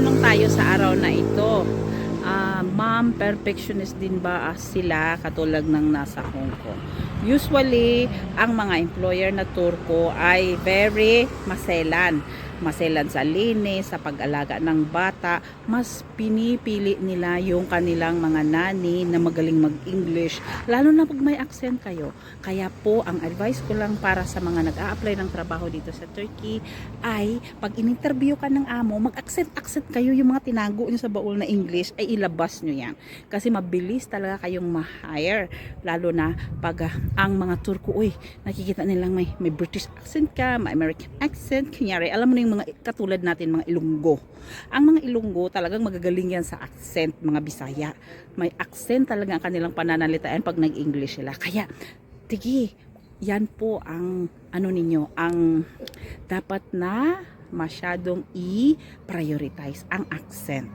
tanong tayo sa araw na ito. Ah, ma'am, perfectionist din ba sila katulad ng nasa Hong Kong? Usually, ang mga employer na Turko ay very maselan. Maselan sa linis, sa pag-alaga ng bata. Mas pinipili nila yung kanilang mga nani na magaling mag-English. Lalo na pag may accent kayo. Kaya po, ang advice ko lang para sa mga nag-a-apply ng trabaho dito sa Turkey ay pag in-interview ka ng amo, mag-accent-accent kayo yung mga tinago nyo sa baul na English ay ilabas nyo yan. Kasi mabilis talaga kayong ma-hire. Lalo na pag ah, ang mga Turko, uy, nakikita nilang may, may British accent ka, may American accent, kunyari, alam mo na yung mga katulad natin, mga Ilonggo. Ang mga Ilonggo talagang magagaling yan sa accent, mga Bisaya. May accent talaga ang kanilang pananalitaan pag nag-English sila. Kaya, tigi, yan po ang ano ninyo, ang dapat na masyadong i-prioritize ang accent.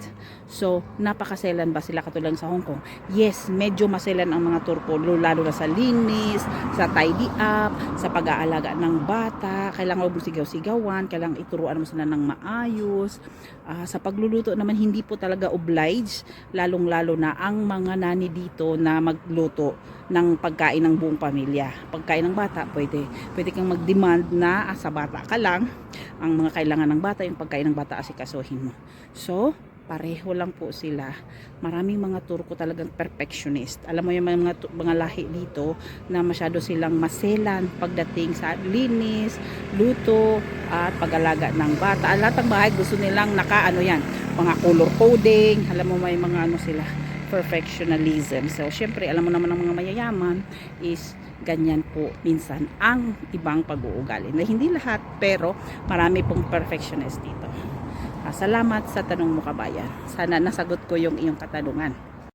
So, napakaselan ba sila katulad sa Hong Kong? Yes, medyo maselan ang mga Turko, lalo na sa linis, sa tidy up, sa pag-aalaga ng bata, kailangan mo sigaw-sigawan, kailangan ituruan mo sila ng maayos. Ah, sa pagluluto naman, hindi po talaga obliged, lalong-lalo na ang mga nani dito na magluto ng pagkain ng buong pamilya. Pagkain ng bata, pwede. Pwede kang mag-demand na ah, sa bata ka lang, ang mga kailangan ng bata, yung pagkain ng bata asikasuhin mo. So, pareho lang po sila. Maraming mga Turko talagang perfectionist. Alam mo yung mga, mga lahi dito na masyado silang maselan pagdating sa linis, luto, at pag-alaga ng bata. Lahat ng bahay gusto nilang naka ano yan, mga color coding. Alam mo may mga ano sila, perfectionism. So, syempre, alam mo naman ng mga mayayaman is ganyan po minsan ang ibang pag-uugali. Na hindi lahat, pero marami pong perfectionist dito. Salamat sa tanong mo kabayan. Sana nasagot ko yung iyong katanungan.